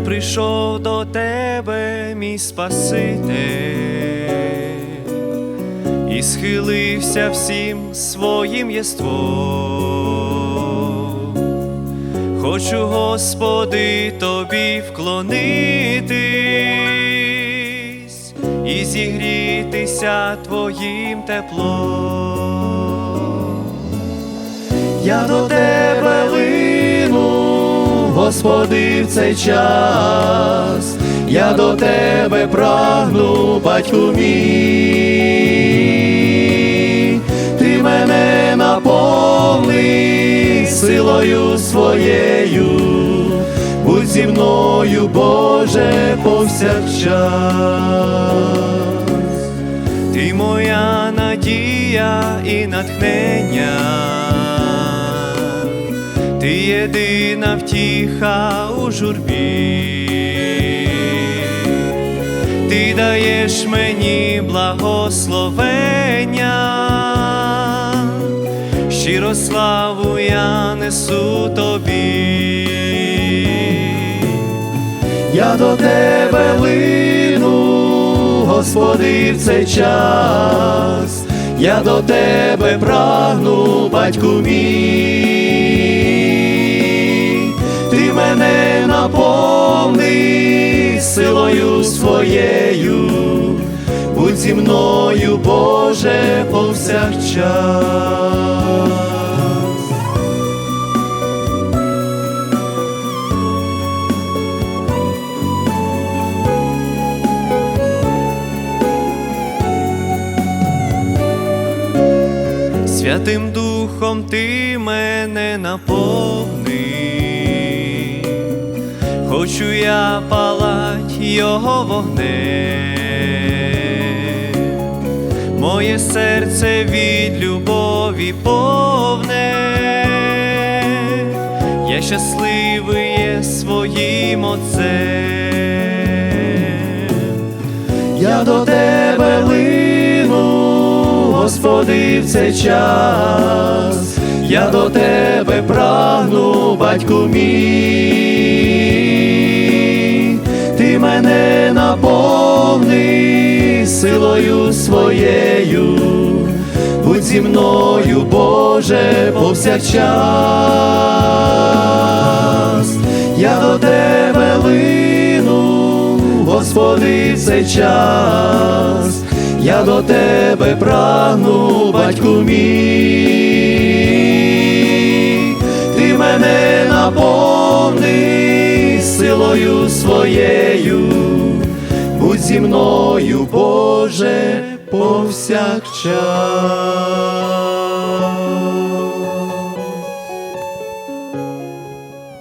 прийшов до тебе, мій Спаситель, і схилився всім своїм єством. Хочу, Господи, тобі вклонитись і зігрітися твоїм теплом. Я до тебе Господи, в цей час, я до тебе прагну, батьку мій, ти мене наповни силою своєю, будь зі мною, Боже, повсякчас. Ти моя надія і натхнення, ти єдина втіха у журбі, ти даєш мені благословення, щиро славу я несу тобі. Я до тебе лину, Господи, в цей час, я до тебе прагну, батьку мій, силою своєю, будь зі мною, Боже, повсякчас. Святим Духом ти мене наповни, хочу я палать його вогнем, моє серце від любові повне, я щасливий є своїм отцем. Я до тебе лину, Господи, в цей час, я до тебе прагну, батьку мій, мене наповни силою своєю, будь зі мною, Боже, повсякчас, я до тебе лину, Господи, в цей час, я до тебе прагну, батьку мій, своєю, будь зі мною, Боже, повсякчас.